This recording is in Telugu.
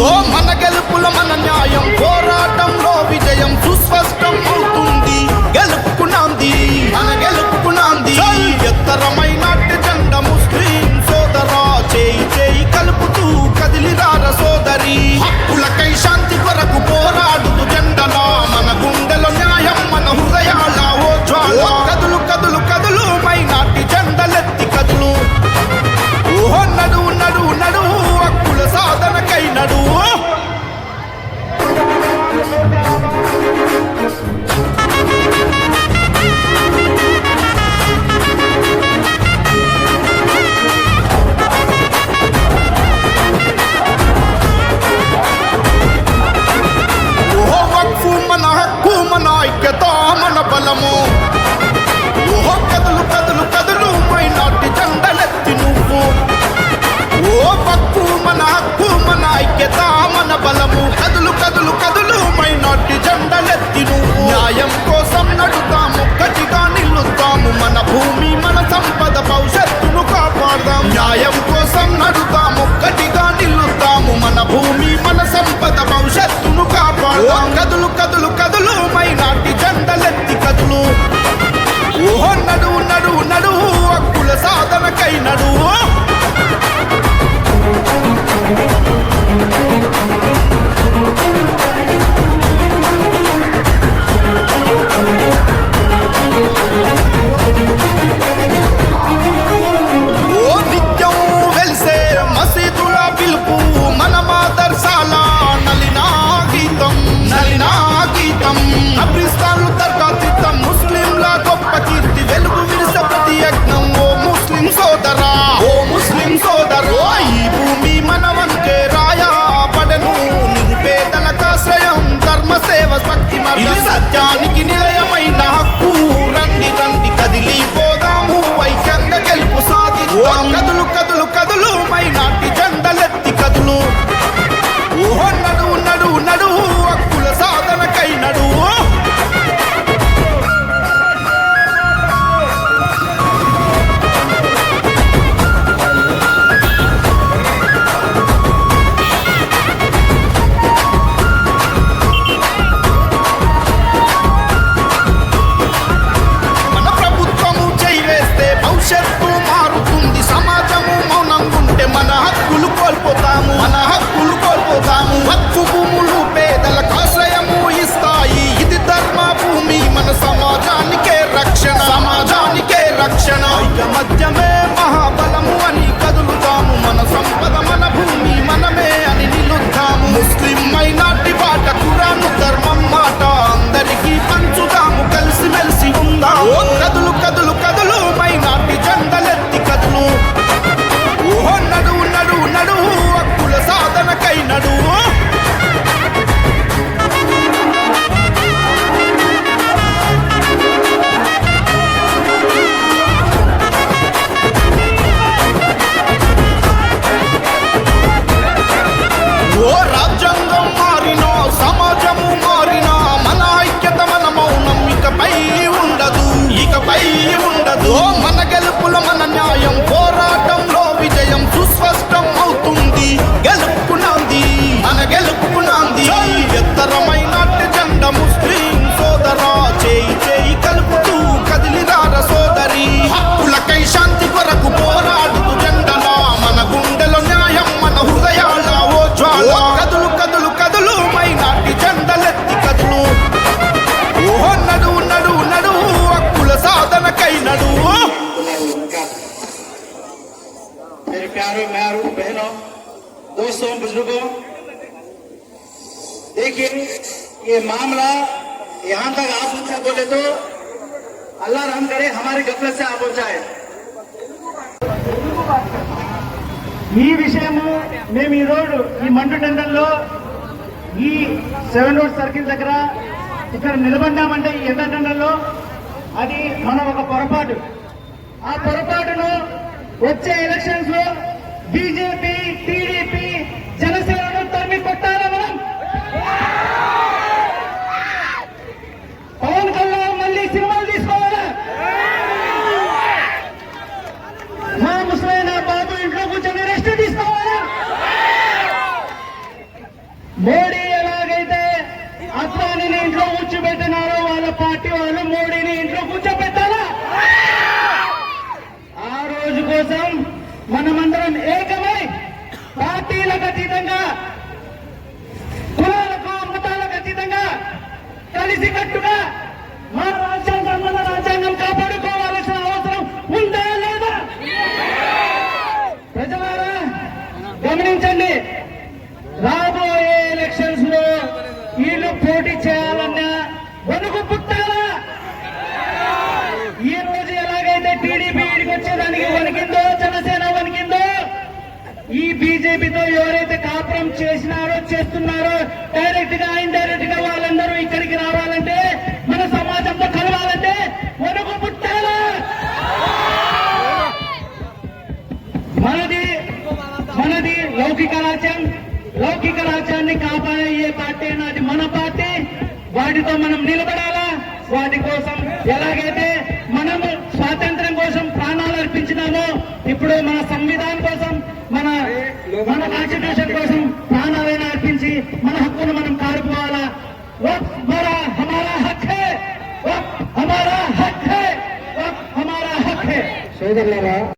Oh నడువు ఇది సత్యానికి ये मामला यहाँ तक आप पहुंचा बोले तो अल्लाह रहम करे हमारे गफलत से आप पहुंचाए ఈ విషయము మేము ఈ రోజు ఈ మండు టెండర్లో ఈ సెవెన్ రోడ్ సర్కిల్ దగ్గర ఇక్కడ నిలబడ్డామంటే ఈ ఎండ టెండర్లో అది మన ఒక పొరపాటు ఆ పొరపాటును వచ్చే ఎలక్షన్స్ లో బీజేపీ పార్టీ వాళ్ళు మోడీని ఇంట్లో కూర్చోబెట్టాలా? ఆ రోజు కోసం మనమందరం ఏకమై పార్టీలకు అతీతంగా కులాలకు మతాలకు అతీతంగా కలిసి కట్టు మన రాజ్యాంగం మన రాజ్యాంగం కాపాడుకోవాల్సిన అవసరం ఉందా లేదా ప్రజలారా గమనించండి రాబోయే ఎలక్షన్స్లో వీళ్ళు పోటీ చేయాలన్నా వణుకు పుట్టాలా ఈ రోజు ఎలాగైతే టీడీపీ ఇడికి వచ్చేదానికి వణికిందో జనసేన వణికిందో ఈ బీజేపీతో ఎవరైతే కాపురం చేసినారో చేస్తున్నారో డైరెక్ట్గా ఇండైరెక్ట్గా వాళ్ళందరూ ఇక్కడికి రావాలంటే మన సమాజంలో కలవాలంటే వణుకు పుట్టాల మనది మనది లౌకిక రాజ్యం. లౌకిక రాజ్యాన్ని కాపాడే ఏ పార్టీ అయినా అది మన పార్టీ. వాటితో మనం నిలబడాలా? వాటి కోసం ఎలాగైతే మనము స్వాతంత్ర్యం కోసం ప్రాణాలు అర్పించినామో ఇప్పుడు మన సంవిధానం కోసం మన మన కాన్స్టిట్యూషన్